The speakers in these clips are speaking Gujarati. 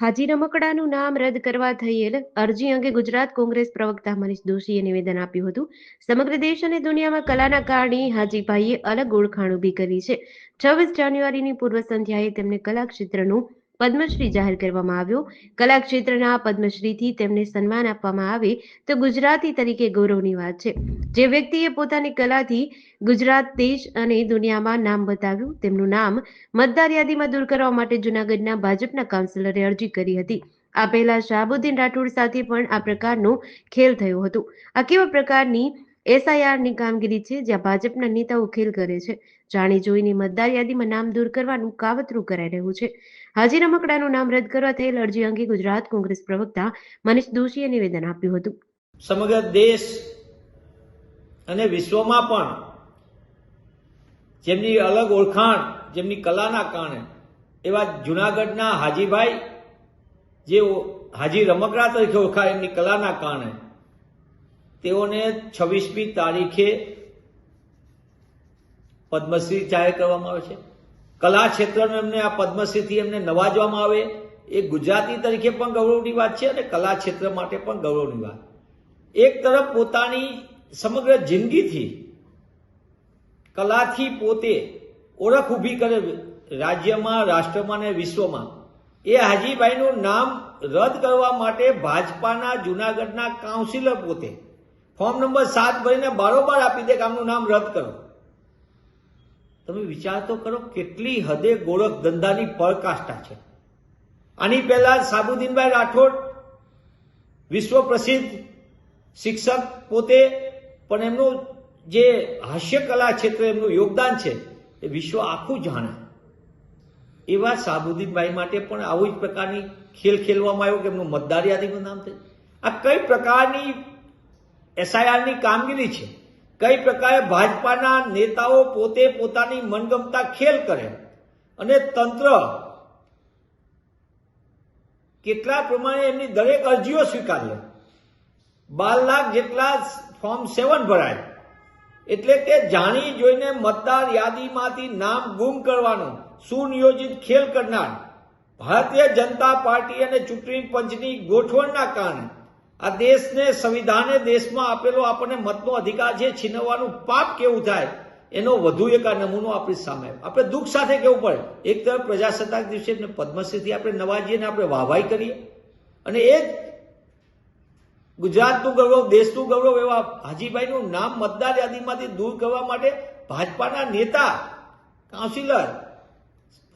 હાજી રમકડાનું નામ રદ કરવા થયેલ અરજી અંગે ગુજરાત કોંગ્રેસ પ્રવક્તા મનીષ દોશીએ નિવેદન આપ્યું હતું. સમગ્ર દેશ અને દુનિયામાં કલાના કારણે હાજીભાઈએ અલગ ઓળખાણ ઊભી કરી છે. છવ્વીસ જાન્યુઆરીની પૂર્વ સંધ્યાએ તેમને કલા ક્ષેત્રનું પદ્મશ્રી જાહેર કરવામાં આવ્યો. કલા ક્ષેત્રના પદ્મશ્રીથી તેમને સન્માન આપવામાં આવે તો ગુજરાતી તરીકે ગૌરવની વાત છે. જે વ્યક્તિએ પોતાની કલાથી ગુજરાત, દેશ અને દુનિયામાં નામ બતાવ્યું તેમનું નામ મતદાર યાદીમાં દૂર કરવા માટે જૂનાગઢના ભાજપના કાઉન્સિલરે અરજી કરી હતી. આ પહેલા શાહબુદ્દીન રાઠોડ સાથે પણ આ પ્રકારનો ખેલ થયો હતો. આ કેવા પ્રકારની એસઆઈઆરની કામગીરી છે, જ્યાં ભાજપના નેતાઓ ખેલ કરે છે. જાણી જોઈને મતદાર યાદીમાં નામ દૂર કરવાનું કાવતરું કરાઈ રહ્યું છે. હાજી રમકડાનું નામ રદ કરવા થયેલ અરજી અંગે ગુજરાત કોંગ્રેસ પ્રવક્તા મનીષ દોશીએ નિવેદન આપ્યું હતું. સમગ્ર દેશ અને વિશ્વમાં પણ જેમની અલગ ઓળખાણ, જેમની કલાના કારણે, એવા જુનાગઢના હાજીભાઈ જે હાજી રમકડા તરીકે ઓળખાય, એમની કલાના કારણે તેઓને છવ્વીસમી તારીખે પદ્મશ્રી જાહેર કરવામાં આવે છે. કલા ક્ષેત્રનો એમને આ પદ્મશ્રીથી એમને નવાજવામાં આવે. એ ગુજરાતી તરીકે પણ ગૌરવની વાત છે અને કલા ક્ષેત્ર માટે પણ ગૌરવની વાત. એક તરફ પોતાની સમગ્ર જિંદગીથી કલાથી પોતે ઓળખ ઊભી કરે રાજ્યમાં, રાષ્ટ્રમાં અને વિશ્વમાં. એ હાજીભાઈનું નામ રદ કરવા માટે ભાજપાના જુનાગઢના કાઉન્સિલર પોતે ફોર્મ નંબર સાત ભરીને બારોબાર આપી દે કે આમનું નામ રદ કરો. તમે વિચાર તો કરો કેટલી હદે ગોરખ ધંધાની પરાકાષ્ઠા છે. આની પહેલા સાબુદ્દીનભાઈ રાઠોડ, વિશ્વ પ્રસિદ્ધ શિક્ષક પોતે, પણ એમનું જે હાસ્ય કલા ક્ષેત્રે એમનું યોગદાન છે, એ વિશ્વ આખું જાણે. એવા સાબુદ્દીનભાઈ માટે પણ આવું જ પ્રકારની ખેલ ખેલવામાં આવ્યો કે એમનું મતદાર યાદીનું નામ છે આ કઈ પ્રકારની એસઆઈઆરની કામગીરી છે. કઈ પ્રકારે ભાજપાના નેતાઓ પોતે પોતાની મનગમતા ખેલ કરે અને તંત્ર કેટલા પ્રમાણે એમની દરેક અરજીઓ સ્વીકારે. બાર લાખ જેટલા ફોર્મ સેવન ભરાય. એટલે કે જાણી જોઈને મતદાર યાદીમાંથી નામ ગુમ કરવાનું, સુનિયોજિત ખેલ કરનાર, ભારતીય જનતા પાર્ટી અને ચૂંટણી પંચની ગોઠવણના કારણે આ દેશને, સંવિધાને, દેશમાં આપેલો આપણને મતનો અધિકાર છે, છીનવવાનું પાપ કેવું થાય, એનો વધુ એક આ નમૂનો આપણી સામે આપણે દુઃખ સાથે કેવું પડે? એક તરફ પ્રજાસત્તાક દિવસે પદ્મશ્રીથી આપણે નવાજીએ આપણે વાહવાઈ કરીએ. અને એ ગુજરાતનું ગૌરવ, દેશનું ગૌરવ એવા હાજીભાઈનું નામ મતદાર યાદીમાંથી દૂર કરવા માટે ભાજપાના નેતા, કાઉન્સિલર,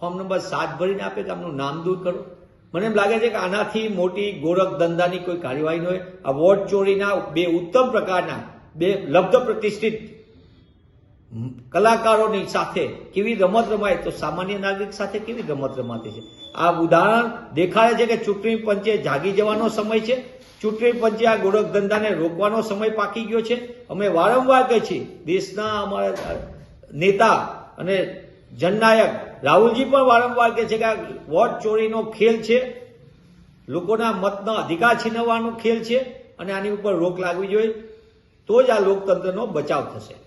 ફોર્મ નંબર સાત ભરીને આપે કે આમનું નામ દૂર કરો. મને એમ લાગે છે કે આનાથી મોટી ગોરખ ધંધાની કોઈ કાર્યવાહી હોય. આ વોટ ચોરીના બે ઉત્તમ પ્રકારના, બે લબ્ધ પ્રતિષ્ઠિત કલાકારોની સાથે કેવી રમત રમાય તો સામાન્ય નાગરિક સાથે કેવી રમત રમાતી છે? આ ઉદાહરણ દેખાડે છે કે ચૂંટણી પંચે જાગી જવાનો સમય છે. ચૂંટણી પંચે આ ગોરખ ધંધાને રોકવાનો સમય પાકી ગયો છે. અમે વારંવાર કહીએ છીએ, દેશના અમારા નેતા અને જનનાયક. રાહુલજી પણ વારંવાર કહે છે કે આ વોટ ચોરીનો ખેલ છે. લોકોના મતનો અધિકાર છીનવવાનો ખેલ છે અને આની ઉપર રોક લાગવી જોઈએ. તો જ આ લોકતંત્રનો બચાવ થશે.